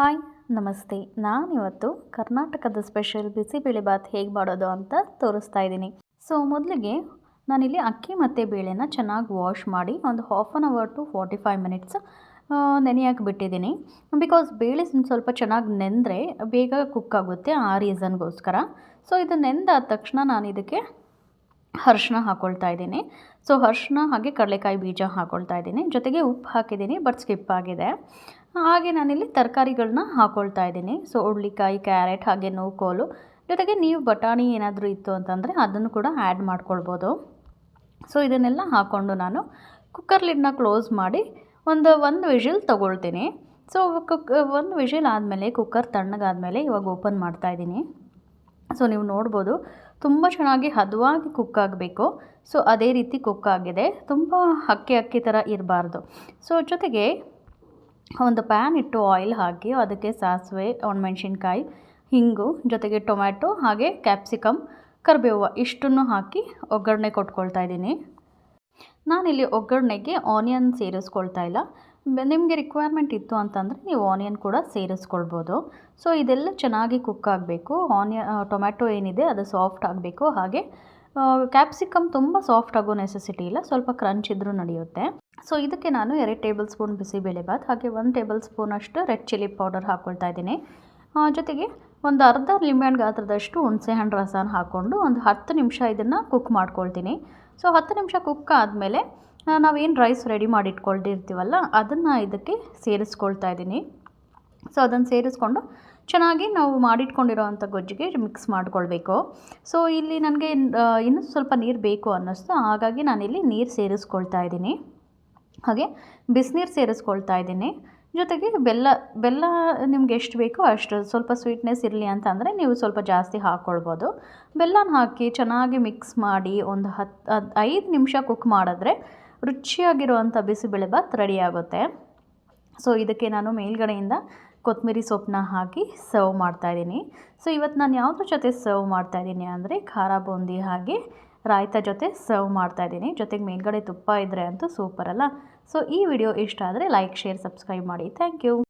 Hi, ನಮಸ್ತೆ. ನಾನಿವತ್ತು ಕರ್ನಾಟಕದ ಸ್ಪೆಷಲ್ ಬಿಸಿಬೇಳೆಬಾತ್ ಹೇಗೆ ಮಾಡೋದು ಅಂತ ತೋರಿಸ್ತಾ ಇದ್ದೀನಿ. ಸೊ ಮೊದಲಿಗೆ ನಾನಿಲ್ಲಿ ಅಕ್ಕಿ ಮತ್ತು ಬೇಳೆನ ಚೆನ್ನಾಗಿ ವಾಶ್ ಮಾಡಿ ಒಂದು half an hour to forty five minutes ನೆನೆಯೋಕೆ ಬಿಟ್ಟಿದ್ದೀನಿ. ಬಿಕಾಸ್ ಬೇಳೆ ಸ್ವಲ್ಪ ಚೆನ್ನಾಗಿ ನೆಂದರೆ ಬೇಗ ಕುಕ್ ಆಗುತ್ತೆ ಆ ರೀಸನ್ಗೋಸ್ಕರ ಸೊ ಇದು ನೆಂದಾದ ತಕ್ಷಣ ನಾನು ಇದಕ್ಕೆ ಅರ್ಶಿನ ಹಾಕ್ಕೊಳ್ತಾ ಇದ್ದೀನಿ. ಸೊ ಅರ್ಶಿನ ಹಾಗೆ ಕಡಲೆಕಾಯಿ ಬೀಜ ಹಾಕ್ಕೊಳ್ತಾ ಇದ್ದೀನಿ. ಜೊತೆಗೆ ಉಪ್ಪು ಹಾಕಿದ್ದೀನಿ ಬಟ್ ಸ್ಕಿಪ್ ಆಗಿದೆ. ಹಾಗೆ ನಾನಿಲ್ಲಿ ತರಕಾರಿಗಳನ್ನ ಹಾಕ್ಕೊಳ್ತಾ ಇದ್ದೀನಿ. ಸೊ ಹುಳ್ಳಿಕಾಯಿ ಕ್ಯಾರೆಟ್ ಹಾಗೆ ನೋಕೋಲು. ಜೊತೆಗೆ ನೀವು ಬಟಾಣಿ ಏನಾದರೂ ಇತ್ತು ಅಂತಂದರೆ ಅದನ್ನು ಕೂಡ ಆ್ಯಡ್ ಮಾಡ್ಕೊಳ್ಬೋದು. ಸೊ, ಇದನ್ನೆಲ್ಲ ಹಾಕ್ಕೊಂಡು ನಾನು ಕುಕ್ಕರ್ ಲಿಡ್ನ ಕ್ಲೋಸ್ ಮಾಡಿ ಒಂದು ಒಂದು ವಿಷಿಲ್ ತೊಗೊಳ್ತೀನಿ. ಸೊ, ಕುಕ್ ಒಂದು ವಿಷಿಲ್ ಆದಮೇಲೆ, ಕುಕ್ಕರ್ ತಣ್ಣಗಾದಮೇಲೆ ಇವಾಗ ಓಪನ್ ಮಾಡ್ತಾ ಇದ್ದೀನಿ. ಸೊ, ನೀವು ನೋಡ್ಬೋದು ತುಂಬ ಚೆನ್ನಾಗಿ ಹದವಾಗಿ ಕುಕ್ ಆಗಬೇಕು. ಸೊ, ಅದೇ ರೀತಿ ಕುಕ್ ಆಗಿದೆ. ತುಂಬ ಅಕ್ಕಿ ಅಕ್ಕಿ ಥರ ಇರಬಾರ್ದು. ಸೊ, ಜೊತೆಗೆ ಒಂದು ಪ್ಯಾನ್ ಇಟ್ಟು ಆಯಿಲ್ ಹಾಕಿ, ಅದಕ್ಕೆ ಸಾಸಿವೆ, ಒಣಮೆಣ್ಸಿನ್ಕಾಯಿ, ಹಿಂಗು, ಜೊತೆಗೆ ಟೊಮ್ಯಾಟೊ, ಹಾಗೆ ಕ್ಯಾಪ್ಸಿಕಮ್ ಕರಿಬೇವು ಇಷ್ಟನ್ನು ಹಾಕಿ ಒಗ್ಗರಣೆ ಕೊಟ್ಕೊಳ್ತಾ ಇದ್ದೀನಿ. ನಾನಿಲ್ಲಿ ಒಗ್ಗರಣೆಗೆ ಆನಿಯನ್ ಸೇರಿಸ್ಕೊಳ್ತಾ ಇಲ್ಲ. ನಿಮಗೆ ರಿಕ್ವೈರ್ಮೆಂಟ್ ಇತ್ತು ಅಂತಂದರೆ ನೀವು ಆನಿಯನ್ ಕೂಡ ಸೇರಿಸ್ಕೊಳ್ಬೋದು. ಸೊ ಇದೆಲ್ಲ ಚೆನ್ನಾಗಿ ಕುಕ್ ಆಗಬೇಕು. ಆನಿಯ ಟೊಮ್ಯಾಟೊ ಏನಿದೆ ಅದು ಸಾಫ್ಟ್ ಆಗಬೇಕು. ಹಾಗೆ ಕ್ಯಾಪ್ಸಿಕಮ್ ತುಂಬ ಸಾಫ್ಟ್ ಆಗೋ ನೆಸೆಸಿಟಿ ಇಲ್ಲ. ಸ್ವಲ್ಪ ಕ್ರಂಚ್ ಇದ್ದರೂ ನಡೆಯುತ್ತೆ. ಸೊ ಇದಕ್ಕೆ ನಾನು ಎರಡು ಟೇಬಲ್ ಸ್ಪೂನ್ ಬಿಸಿಬೇಳೆಭಾತ್ ಹಾಗೆ ಒಂದು ಟೇಬಲ್ ಸ್ಪೂನಷ್ಟು ರೆಡ್ ಚಿಲ್ಲಿ ಪೌಡರ್ ಹಾಕ್ಕೊಳ್ತಾ ಇದ್ದೀನಿ. ಜೊತೆಗೆ ಒಂದು ಅರ್ಧ ಲಿಂಬೆಹಣ್ಣು ಗಾತ್ರದಷ್ಟು ಹುಣಸೆಹಣ್ಣು ರಸನ ಹಾಕ್ಕೊಂಡು ಒಂದು ಹತ್ತು ನಿಮಿಷ ಇದನ್ನು ಕುಕ್ ಮಾಡ್ಕೊಳ್ತೀನಿ. ಸೊ ಹತ್ತು ನಿಮಿಷ ಕುಕ್ ಆದಮೇಲೆ ನಾವೇನು ರೈಸ್ ರೆಡಿ ಮಾಡಿ ಇಟ್ಕೊಳ್ತಿರ್ತೀವಲ್ಲ ಅದನ್ನು ಇದಕ್ಕೆ ಸೇರಿಸ್ಕೊಳ್ತಾ ಇದ್ದೀನಿ. ಸೊ ಅದನ್ನು ಸೇರಿಸ್ಕೊಂಡು ಚೆನ್ನಾಗಿ ನಾವು ಮಾಡಿಟ್ಕೊಂಡಿರೋ ಅಂಥ ಗೊಜ್ಜಿಗೆ ಮಿಕ್ಸ್ ಮಾಡ್ಕೊಳ್ಬೇಕು. ಸೊ ಇಲ್ಲಿ ನನಗೆ ಇನ್ನೂ ಸ್ವಲ್ಪ ನೀರು ಬೇಕು ಅನ್ನಿಸ್ತು, ಹಾಗಾಗಿ ನಾನಿಲ್ಲಿ ನೀರು ಸೇರಿಸ್ಕೊಳ್ತಾ ಇದ್ದೀನಿ. ಹಾಗೆ ಬಿಸಿನೀರು ಸೇರಿಸ್ಕೊಳ್ತಾ ಇದ್ದೀನಿ. ಜೊತೆಗೆ ಬೆಲ್ಲ ಬೆಲ್ಲ ನಿಮ್ಗೆ ಎಷ್ಟು ಬೇಕೋ ಅಷ್ಟು ಸ್ವಲ್ಪ ಸ್ವೀಟ್ನೆಸ್ ಇರಲಿ ಅಂತಂದರೆ ನೀವು ಸ್ವಲ್ಪ ಜಾಸ್ತಿ ಹಾಕ್ಕೊಳ್ಬೋದು. ಬೆಲ್ಲನ ಹಾಕಿ ಚೆನ್ನಾಗಿ ಮಿಕ್ಸ್ ಮಾಡಿ ಒಂದು ಹತ್ತು ಐದು ನಿಮಿಷ ಕುಕ್ ಮಾಡಿದ್ರೆ ರುಚಿಯಾಗಿರುವಂಥ ಬಿಸಿಬೇಳೆಬಾತ್ ರೆಡಿ ಆಗುತ್ತೆ. ಸೊ ಇದಕ್ಕೆ ನಾನು ಮೇಲ್ಗಡೆಯಿಂದ ಕೊತ್ತಂಬರಿ ಸೊಪ್ಪನ್ನ ಹಾಕಿ ಸರ್ವ್ ಮಾಡ್ತಾಯಿದ್ದೀನಿ ಸೊ ಇವತ್ತು ನಾನು ಯಾವುದ್ರ ಜೊತೆ ಸರ್ವ್ ಮಾಡ್ತಾಯಿದ್ದೀನಿ ಅಂದರೆ ಖಾರ ಬೂಂದಿ ಹಾಗೆ ರಾಯ್ತ ಜೊತೆ ಸರ್ವ್ ಮಾಡ್ತಾ ಇದ್ದೀನಿ. ಜೊತೆಗೆ ಮೇಲ್ಗಡೆ ತುಪ್ಪ ಇದ್ದರೆ ಅಂತೂ ಸೂಪರ್ ಅಲ್ಲ. ಸೊ ಈ ವಿಡಿಯೋ ಇಷ್ಟ ಆದರೆ ಲೈಕ್ ಶೇರ್ ಸಬ್ಸ್ಕ್ರೈಬ್ ಮಾಡಿ. Thank you